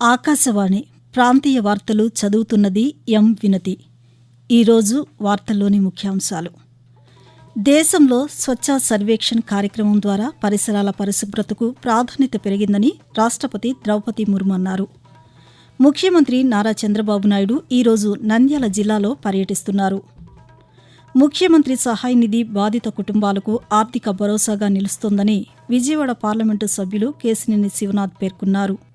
ఆకాశవాణి ప్రాంతీయ వార్తలు చదువుతున్నది ఎం వినతి. ఈరోజు వార్తల్లోని ముఖ్యాంశాలు. దేశంలో స్వచ్ఛ సర్వేక్షణ్ కార్యక్రమం ద్వారా పరిసరాల పరిశుభ్రతకు ప్రాధాన్యత పెరిగిందని రాష్ట్రపతి ద్రౌపది ముర్ము అన్నారు. ముఖ్యమంత్రి నారా చంద్రబాబు నాయుడు ఈరోజు నంద్యాల జిల్లాలో పర్యటిస్తున్నారు. ముఖ్యమంత్రి సహాయ నిధి బాధిత కుటుంబాలకు ఆర్థిక భరోసాగా నిలుస్తోందని విజయవాడ పార్లమెంటు సభ్యులు కేసినేని శివనాథ్ పేర్కొన్నారు.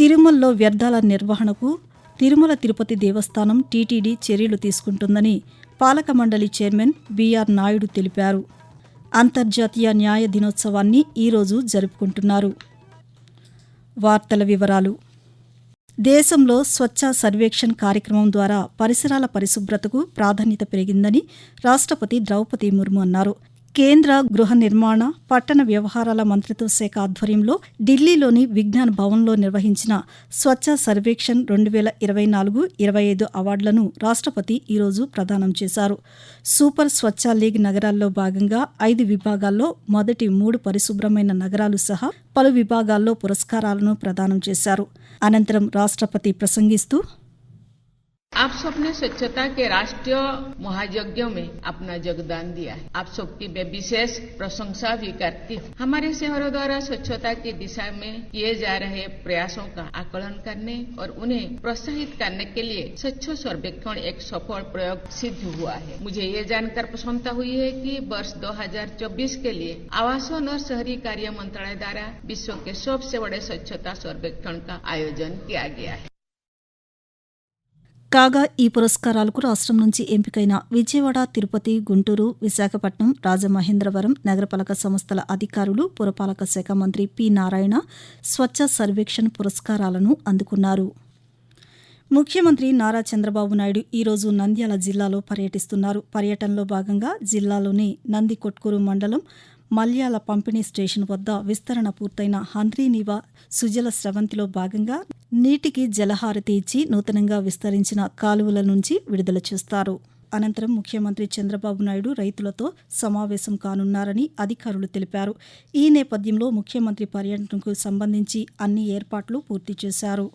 తిరుమలలో వ్యర్థాల నిర్వహణకు తిరుమల తిరుపతి దేవస్థానం టీటీడీ చర్యలు తీసుకుంటుందని పాలక మండలి చైర్మన్ బీఆర్ నాయుడు తెలిపారు. అంతర్జాతీయ న్యాయ దినోత్సవాన్ని ఈరోజు జరుపుకుంటున్నారు. వార్తల వివరాలు. దేశంలో స్వచ్ఛ సర్వేక్షణ్ కార్యక్రమం ద్వారా పరిసరాల పరిశుభ్రతకు ప్రాధాన్యత పెరిగిందని రాష్ట్రపతి ద్రౌపది ముర్ము అన్నారు. కేంద్ర గృహ నిర్మాణ పట్టణ వ్యవహారాల మంత్రిత్వ శాఖ ఆధ్వర్యంలో ఢిల్లీలోని విజ్ఞాన్ భవన్లో నిర్వహించిన స్వచ్ఛ సర్వేక్షణ్ రెండు వేల ఇరవై నాలుగు ఇరవై ఐదు అవార్డులను రాష్ట్రపతి ఈరోజు ప్రదానం చేశారు. సూపర్ స్వచ్ఛ లీగ్ నగరాల్లో భాగంగా ఐదు విభాగాల్లో మొదటి మూడు పరిశుభ్రమైన నగరాలు సహా పలు విభాగాల్లో పురస్కారాలను ప్రదానం చేశారు. అనంతరం రాష్ట్రపతి ప్రసంగిస్తూ आप सबने स्वच्छता के राष्ट्रीय महायज्ञों में अपना योगदान दिया है। आप सबकी मैं विशेष प्रशंसा भी करती हूँ। हमारे शहरों द्वारा स्वच्छता की दिशा में किए जा रहे प्रयासों का आकलन करने और उन्हें प्रोत्साहित करने के लिए स्वच्छ सर्वेक्षण एक सफल प्रयोग सिद्ध हुआ है। मुझे ये जानकर प्रसन्नता हुई है कि वर्ष 2024 के लिए आवासन और शहरी कार्य मंत्रालय द्वारा विश्व के सबसे बड़े स्वच्छता सर्वेक्षण का आयोजन किया गया है। కాగా ఈ పురస్కారాలకు రాష్ట్రం నుంచి ఎంపికైన విజయవాడ తిరుపతి గుంటూరు విశాఖపట్నం రాజమహేంద్రవరం నగరపాలక సంస్థల అధికారులు పురపాలక శాఖ మంత్రి పి నారాయణ స్వచ్ఛ సర్వేక్షణ్ పురస్కారాలను అందుకున్నారు. ముఖ్యమంత్రి నారా చంద్రబాబు నాయుడు ఈరోజు నంద్యాల జిల్లాలో పర్యటిస్తున్నారు. పర్యటనలో భాగంగా జిల్లాలోని నంది కొట్కూరు మండలం మల్యాల పంపిణీ స్టేషన్ వద్ద విస్తరణ పూర్తయిన హంద్రీనివ సుజల స్రవంతిలో భాగంగా నీటికి జలహారతి ఇచ్చి నూతనంగా విస్తరించిన కాలువల నుంచి విడుదల చేస్తారు. అనంతరం ముఖ్యమంత్రి చంద్రబాబు నాయుడు రైతులతో సమావేశం కానున్నారని అధికారులు తెలిపారు. ఈ నేపథ్యంలో ముఖ్యమంత్రి పర్యటనకు సంబంధించి అన్ని ఏర్పాట్లు పూర్తి చేశారు.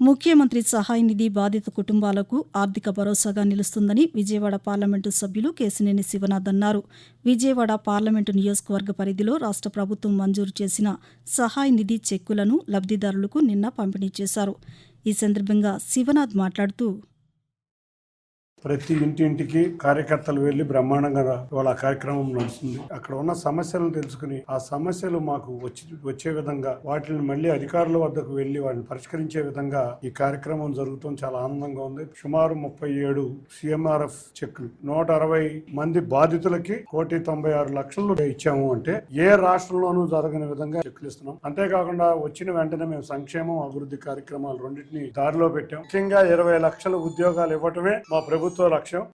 ముఖ్యమంత్రి సహాయ నిధి బాధిత కుటుంబాలకు ఆర్థిక భరోసాగా నిలుస్తుందని విజయవాడ పార్లమెంటు సభ్యులు కేసినేని శివనాథ్ అన్నారు. విజయవాడ పార్లమెంటు నియోజకవర్గ పరిధిలో రాష్ట్ర ప్రభుత్వం మంజూరు చేసిన సహాయ నిధి చెక్కులను లబ్ధిదారులకు నిన్న పంపిణీ చేశారు. ఈ సందర్భంగా శివనాథ్ మాట్లాడుతూ ప్రతి ఇంటింటికి కార్యకర్తలు వెళ్ళి బ్రహ్మాండంగా వాళ్ళ కార్యక్రమం నడుస్తుంది. అక్కడ ఉన్న సమస్యలను తెలుసుకుని ఆ సమస్యలు మాకు వచ్చి వచ్చే విధంగా వాటిని మళ్ళీ అధికారుల వద్దకు వెళ్ళి వాటిని పరిష్కరించే విధంగా ఈ కార్యక్రమం జరుగుతుంది. చాలా ఆనందంగా ఉంది. సుమారు ముప్పై ఏడు సిఎంఆర్ఎఫ్ చెక్లు నూట అరవై మంది బాధితులకి కోటి తొంభై ఆరు లక్షలు ఇచ్చాము అంటే ఏ రాష్ట్రంలోనూ జరగని విధంగా చెక్లు ఇస్తున్నాం. అంతేకాకుండా వచ్చిన వెంటనే మేము సంక్షేమం అభివృద్ధి కార్యక్రమాలు రెండింటిని దారిలో పెట్టాం. ముఖ్యంగా ఇరవై లక్షల ఉద్యోగాలు ఇవ్వటమే మా ప్రభుత్వం లక్ష్యం?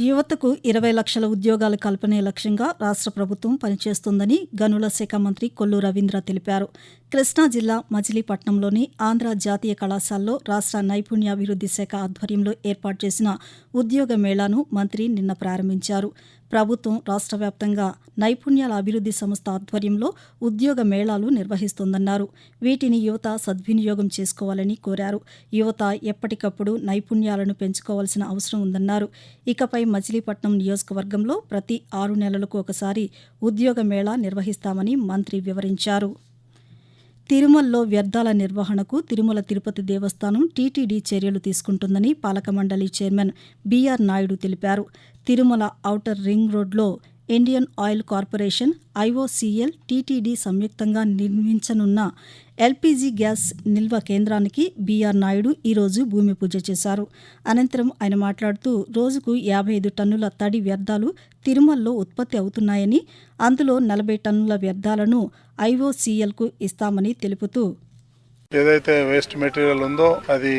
యువతకు ఇరవై లక్షల ఉద్యోగాల కల్పనే లక్ష్యంగా రాష్ట్ర ప్రభుత్వం పనిచేస్తుందని గనుల శాఖ మంత్రి కొల్లు రవీంద్ర తెలిపారు. కృష్ణా జిల్లా మజిలీపట్నంలోని ఆంధ్ర జాతీయ కళాశాలలో రాష్ట్ర నైపుణ్యాభివృద్ధి శాఖ ఆధ్వర్యంలో ఏర్పాటు చేసిన ఉద్యోగ మేళాను మంత్రి నిన్న ప్రారంభించారు. ప్రభుత్వం రాష్ట్ర వ్యాప్తంగా నైపుణ్యాల అభివృద్ధి సంస్థ ఆధ్వర్యంలో ఉద్యోగ మేళాలు నిర్వహిస్తోందన్నారు. వీటిని యువత సద్వినియోగం చేసుకోవాలని కోరారు. యువత ఎప్పటికప్పుడు నైపుణ్యాలను పెంచుకోవాల్సిన అవసరం ఉందన్నారు. ఇకపై మచిలీపట్నం నియోజకవర్గంలో ప్రతి ఆరు నెలలకు ఒకసారి ఉద్యోగ మేళా నిర్వహిస్తామని మంత్రి వివరించారు. తిరుమలలో వ్యర్థాల నిర్వహణకు తిరుమల తిరుపతి దేవస్థానం టీటీడీ చర్యలు తీసుకుంటుందని పాలక మండలి చైర్మన్ బీఆర్ నాయుడు తెలిపారు. తిరుమల ఔటర్ రింగ్ రోడ్లో Indian oil corporation IOCL TTD సంయుక్తంగా నిర్మించనున్న ఎల్పీజీ గ్యాస్ నిల్వ కేంద్రానికి బీఆర్ నాయుడు ఈరోజు భూమి పూజ చేశారు. అనంతరం ఆయన మాట్లాడుతూ రోజుకు యాభై ఐదు టన్నుల తడి వ్యర్థాలు తిరుమలలో ఉత్పత్తి అవుతున్నాయని అందులో నలభై టన్నుల వ్యర్థాలను ఐఓసీఎల్కు ఇస్తామని తెలుపుతూ ఏదైతే వేస్ట్ మెటీరియల్ ఉందో అది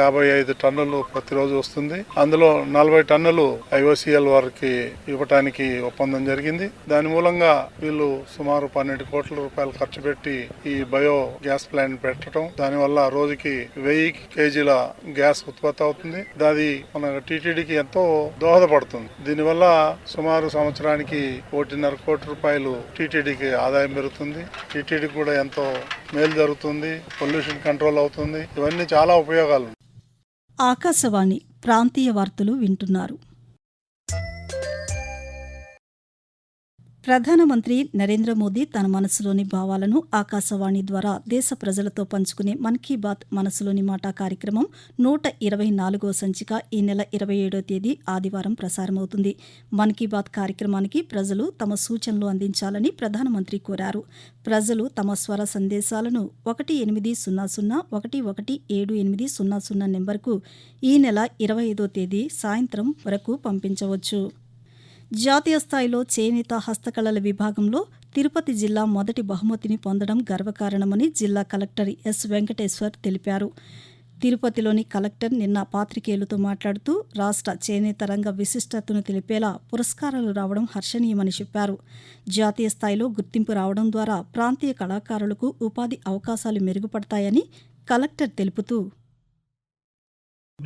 యాభై ఐదు టన్నులు ప్రతిరోజు వస్తుంది. అందులో నలభై టన్నులు ఐఓసిఎల్ వారికి ఇవ్వటానికి ఒప్పందం జరిగింది. దాని మూలంగా వీళ్ళు సుమారు పన్నెండు కోట్ల రూపాయలు ఖర్చు పెట్టి ఈ బయో గ్యాస్ ప్లాంట్ పెట్టడం దానివల్ల రోజుకి వెయ్యి కేజీల గ్యాస్ ఉత్పత్తి అవుతుంది. అది మన టీటీడీకి ఎంతో దోహదపడుతుంది. దీనివల్ల సుమారు సంవత్సరానికి ఒకటిన్నర కోటి రూపాయలు టీటీడీకి ఆదాయం పెరుగుతుంది. టీటీడీకి కూడా ఎంతో మేలు జరుగుతుంది. పొల్యూషన్ కంట్రోల్ అవుతుంది. ఇవన్నీ చాలా ఉపయోగాలు. ఆకాశవాణి ప్రాంతీయ వార్తలు వింటున్నారు. ప్రధానమంత్రి నరేంద్ర మోదీ తన మనసులోని భావాలను ఆకాశవాణి ద్వారా దేశ ప్రజలతో పంచుకునే మన్ కీ బాత్ మనసులోని మాట కార్యక్రమం నూట ఇరవై నాలుగో సంచిక ఈ నెల ఇరవై ఏడో తేదీ ఆదివారం ప్రసారమవుతుంది. మన్ కీ బాత్ కార్యక్రమానికి ప్రజలు తమ సూచనలు అందించాలని ప్రధానమంత్రి కోరారు. ప్రజలు తమ స్వర సందేశాలను ఒకటి ఎనిమిది సున్నా సున్నా ఒకటి ఒకటి ఏడు ఎనిమిది సున్నా సున్నా నెంబర్కు ఈ నెల ఇరవై ఐదో తేదీ సాయంత్రం వరకు పంపించవచ్చు. జాతీయ స్థాయిలో చేనేత హస్తకళల విభాగంలో తిరుపతి జిల్లా మొదటి బహుమతిని పొందడం గర్వకారణమని జిల్లా కలెక్టర్ ఎస్ వెంకటేశ్వర్ తెలిపారు. తిరుపతిలోని కలెక్టర్ నిన్న పాత్రికేయులతో మాట్లాడుతూ రాష్ట్ర చేనేత రంగ విశిష్టతను తెలిపేలా పురస్కారాలు రావడం హర్షణీయమని చెప్పారు. జాతీయ స్థాయిలో గుర్తింపు రావడం ద్వారా ప్రాంతీయ కళాకారులకు ఉపాధి అవకాశాలు మెరుగుపడతాయని కలెక్టర్ తెలుపుతూ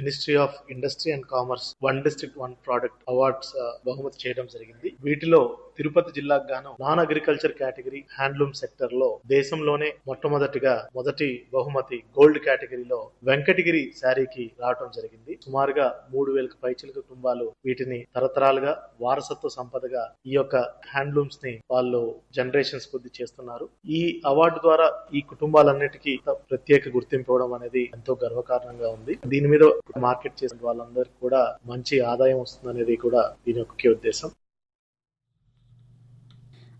ministry of industry and commerce one district one product awards బహుమతి చేయడం జరిగింది. వీటిలో తిరుపతి జిల్లాకు గాను నాన్ అగ్రికల్చర్ కేటగిరీ హ్యాండ్లూమ్ సెక్టర్లో దేశంలోనే మొట్టమొదటిగా మొదటి బహుమతి గోల్డ్ కేటగిరీలో వెంకటగిరి శారీకి రావడం జరిగింది. సుమారుగా మూడు వేలకు పైచిలుక కుటుంబాలు వీటిని తరతరాలుగా వారసత్వ సంపదగా ఈ యొక్క హ్యాండ్లూమ్స్ని వాళ్ళు జనరేషన్స్ కొద్ది చేస్తున్నారు. ఈ అవార్డు ద్వారా ఈ కుటుంబాలన్నిటికీ ప్రత్యేక గుర్తింపు ఇవ్వడం అనేది ఎంతో గర్వకారణంగా ఉంది. దీని మీద మార్కెట్ చేసిన వాళ్ళందరికీ కూడా మంచి ఆదాయం వస్తుంది అనేది కూడా దీని యొక్క ముఖ్య ఉద్దేశం.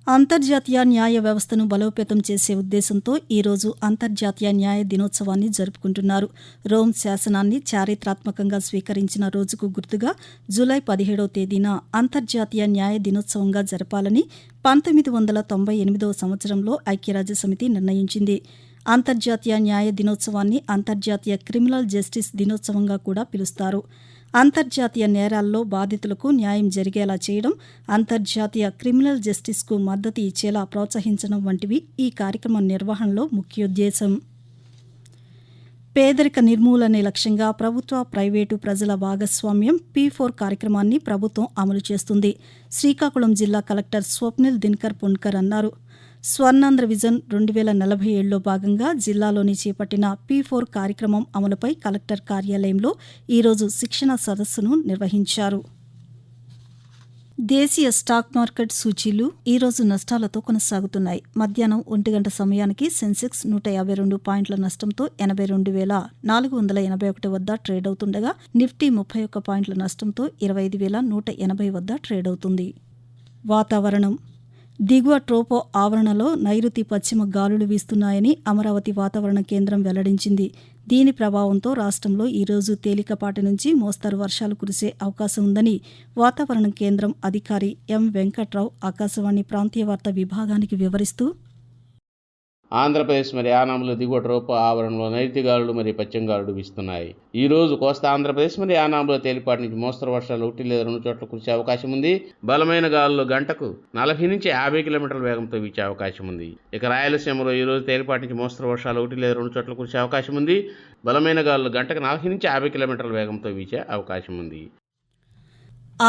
అంతర్జాతీయ న్యాయ వ్యవస్థను బలోపేతం చేసే ఉద్దేశంతో ఈరోజు అంతర్జాతీయ న్యాయ దినోత్సవాన్ని జరుపుకుంటున్నారు. రోమ్ శాసనాన్ని చారిత్రాత్మకంగా స్వీకరించిన రోజుకు గుర్తుగా జూలై పదిహేడవ తేదీన అంతర్జాతీయ న్యాయ దినోత్సవంగా జరపాలని పంతొమ్మిది వందల తొంభై ఎనిమిదవ సంవత్సరంలో ఐక్యరాజ్య సమితి నిర్ణయించింది. అంతర్జాతీయ న్యాయ దినోత్సవాన్ని అంతర్జాతీయ క్రిమినల్ జస్టిస్ దినోత్సవంగా కూడా పిలుస్తారు. అంతర్జాతీయ నేరాల్లో బాధితులకు న్యాయం జరిగేలా చేయడం అంతర్జాతీయ క్రిమినల్ జస్టిస్కు మద్దతు ఇచ్చేలా ప్రోత్సహించడం వంటివి ఈ కార్యక్రమం నిర్వహణలో ముఖ్యోద్దేశం. పేదరిక నిర్మూలనే లక్ష్యంగా ప్రభుత్వ ప్రైవేటు ప్రజల భాగస్వామ్యం పీ ఫోర్ కార్యక్రమాన్ని ప్రభుత్వం అమలు చేస్తుంది. శ్రీకాకుళం జిల్లా కలెక్టర్ స్వప్నిల్ దినకర్ పున్కర్ అన్నారు. స్వర్ణాంధ్ర విజన్ రెండు వేల నలభై ఏడులో భాగంగా జిల్లాలోని చేపట్టిన పీ ఫోర్ కార్యక్రమం అమలుపై కలెక్టర్ కార్యాలయంలో ఈరోజు శిక్షణ సదస్సును నిర్వహించారు. దేశీయ స్టాక్ మార్కెట్ సూచీలు ఈరోజు నష్టాలతో కొనసాగుతున్నాయి. మధ్యాహ్నం ఒంటి గంట సమయానికి సెన్సెక్స్ నూట యాభై రెండు పాయింట్ల నష్టంతో ఎనభై రెండు వేల నాలుగు వందల ఎనభై ఒకటి వద్ద ట్రేడ్ అవుతుండగా నిఫ్టీ ముప్పై ఒక్క పాయింట్ల నష్టంతో ఇరవై ఐదు వేల నూట ఎనభై వద్ద ట్రేడ్ అవుతుంది. వాతావరణం దిగువ ట్రోపో ఆవరణలో నైరుతి పశ్చిమ గాలులు వీస్తున్నాయని అమరావతి వాతావరణ కేంద్రం వెల్లడించింది. దీని ప్రభావంతో రాష్ట్రంలో ఈరోజు తేలికపాటి నుంచి మోస్తరు వర్షాలు కురిసే అవకాశం ఉందని వాతావరణ కేంద్రం అధికారి ఎం వెంకట్రావు ఆకాశవాణి ప్రాంతీయ వార్త విభాగానికి వివరిస్తూ ఆంధ్రప్రదేశ్ మరి యానాంలో దిగువట రూప ఆవరణలో నైరుతి గాలులు మరియు పశ్చిమ వీస్తున్నాయి. ఈ రోజు కోస్తా ఆంధ్రప్రదేశ్ మరి యానాంలో తేలిపాటి నుంచి మోస్తరు వర్షాలు ఒకటి లేదా రెండు చోట్ల కురిసే అవకాశం ఉంది. బలమైన గాలులు గంటకు నలభై నుంచి యాభై కిలోమీటర్ల వేగంతో వీచే అవకాశం ఉంది. ఇక రాయలసీమలో ఈ రోజు తేలిపాటి నుంచి మోస్తరు వర్షాలు ఒకటి లేదా రెండు చోట్ల కురిసే అవకాశం ఉంది. బలమైన గాలులు గంటకు నలభై నుంచి యాభై కిలోమీటర్ల వేగంతో వీచే అవకాశం ఉంది.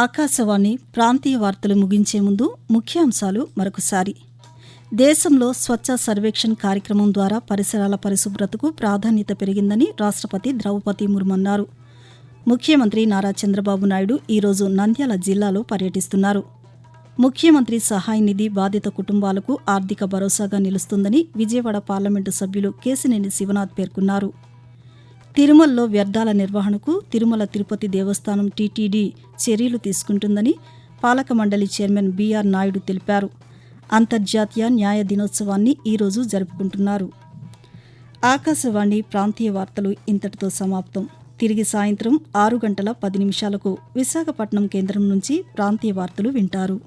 ఆకాశవాణి ప్రాంతీయ వార్తలు ముగించే ముందు ముఖ్యాంశాలు మరొకసారి. దేశంలో స్వచ్ఛ సర్వేక్షణ్ కార్యక్రమం ద్వారా పరిసరాల పరిశుభ్రతకు ప్రాధాన్యత పెరిగిందని రాష్ట్రపతి ద్రౌపది ముర్ము అన్నారు. ముఖ్యమంత్రి నారా చంద్రబాబు నాయుడు ఈరోజు నంద్యాల జిల్లాలో పర్యటిస్తున్నారు. ముఖ్యమంత్రి సహాయ నిధి బాధిత కుటుంబాలకు ఆర్థిక భరోసాగా నిలుస్తుందని విజయవాడ పార్లమెంటు సభ్యులు కేసినేని శివనాథ్ పేర్కొన్నారు. తిరుమలలో వ్యర్థాల నిర్వహణకు తిరుమల తిరుపతి దేవస్థానం టీటీడీ చర్యలు తీసుకుంటుందని పాలక మండలి చైర్మన్ బీఆర్ నాయుడు తెలిపారు. అంతర్జాతీయ న్యాయ దినోత్సవాన్ని ఈరోజు జరుపుకుంటున్నారు. ఆకాశవాణి ప్రాంతీయ వార్తలు ఇంతటితో సమాప్తం. తిరిగి సాయంత్రం ఆరు గంటల పది నిమిషాలకు విశాఖపట్నం కేంద్రం నుంచి ప్రాంతీయ వార్తలు వింటారు.